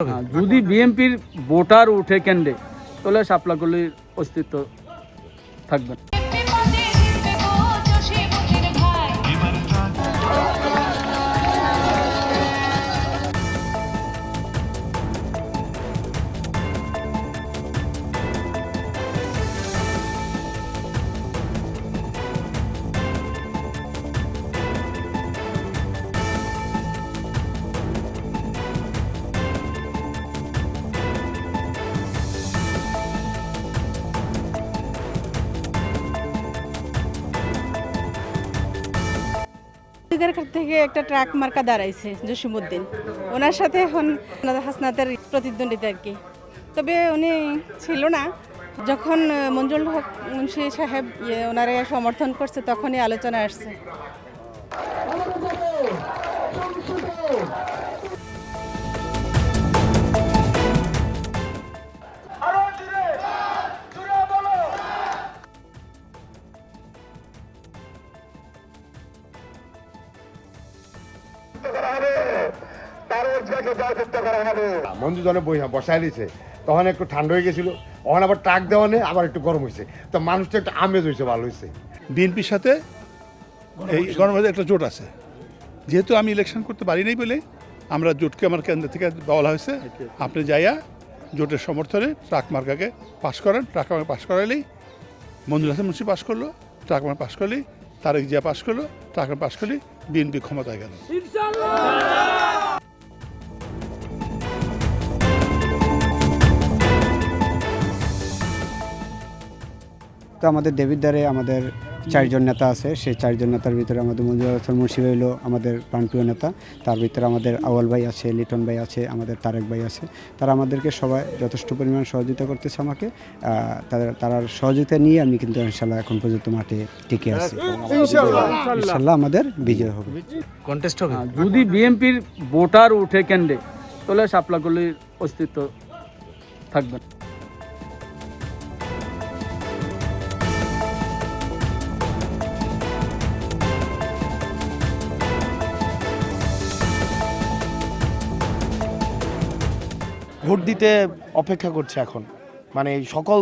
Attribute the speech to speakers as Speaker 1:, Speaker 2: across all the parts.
Speaker 1: হ্যাঁ, যদি বিএনপির ভোটার উঠে কেন্দ্রে তাহলে শাপলাগুলির অস্তিত্ব থাকবে
Speaker 2: দিকের থেকে একটা ট্রাক মার্কা দাঁড়াইছে জসিমুদ্দিন ওনার সাথে এখন হাসনাতের প্রতিদ্বন্দ্বিতা আর কি। তবে উনি ছিল না। যখন মঞ্জুল হক মুন্সি সাহেব ইয়ে, ওনারে সমর্থন করছে তখনই আলোচনা আসছে।
Speaker 3: মঞ্জু জনে বই বসায় দিয়েছে তখন একটু ঠান্ডা হয়ে গেছিল। তখন আবার ট্রাক দেওয়া নেই আবার একটু গরম হয়েছে তো মানুষটা একটু আমেজ হয়েছে ভালো হয়েছে
Speaker 4: বিএনপির সাথে এই গণমাধ্যমে একটা জোট আছে। যেহেতু আমি ইলেকশন করতে পারি নাই বলে আমরা জোটকে আমার কেন্দ্র থেকে বলা হয়েছে আপনি যাইয়া জোটের সমর্থনে ট্রাক মার্কাকে পাশ করেন। ট্রাক মার্কা পাশ করালেই মঞ্জুর হাসান মুন্সি পাশ করল ট্রাক মার্কা পাশ করলেই তারেক জিয়া পাশ করল তাকে পাশ করলে বিএনপি ক্ষমতায় গেল।
Speaker 5: তো আমাদের দেবীর দ্বারে আমাদের চারজন নেতা আছে সেই চারজন নেতার ভিতরে আমাদের মঞ্জুর হাসান মুন্সি হইল আমাদের প্রাণপ্রিয় নেতা। তার ভিতরে আমাদের আওয়াল ভাই আছে লিটন ভাই আছে আমাদের তারেক ভাই আছে। তারা আমাদেরকে সবাই যথেষ্ট পরিমাণ সহযোগিতা করতেছে আমাকে। তাদের তার সহযোগিতা নিয়ে আমি কিন্তু ইনশাল্লাহ এখন পর্যন্ত মাঠে টিকে আছি। ইনশাল্লাহ আমাদের বিজয় হবে।
Speaker 1: হ্যাঁ, যদি বিএনপির ভোটার উঠে কেন্দ্রে তাহলে শাপলাগুলির অস্তিত্ব থাকবে
Speaker 6: ভোট দিতে অপেক্ষা করছে এখন। মানে সকল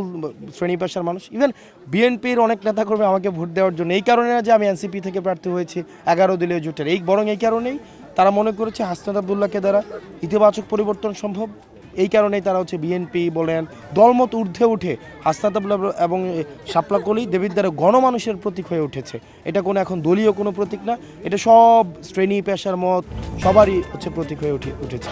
Speaker 6: শ্রেণি পেশার মানুষ ইভেন বিএনপির অনেক নেতাকর্মী আমাকে ভোট দেওয়ার জন্য, এই কারণে না যে আমি এনসিপি থেকে প্রার্থী হয়েছি, এগারো দলীয় জোটের, এই বরং এই কারণেই তারা মনে করেছে হাসনাত আবদুল্লাহকে দ্বারা ইতিবাচক পরিবর্তন সম্ভব। এই কারণেই তারা হচ্ছে বিএনপি বলেন, দলমত ঊর্ধ্বে উঠে হাসনাত এবং শাপলাকলি দেবীর দ্বারা গণমানুষের প্রতীক হয়ে উঠেছে। এটা কোনো এখন দলীয় কোনো প্রতীক না, এটা সব শ্রেণি পেশার মত সবারই হচ্ছে প্রতীক হয়ে উঠে, উঠেছে।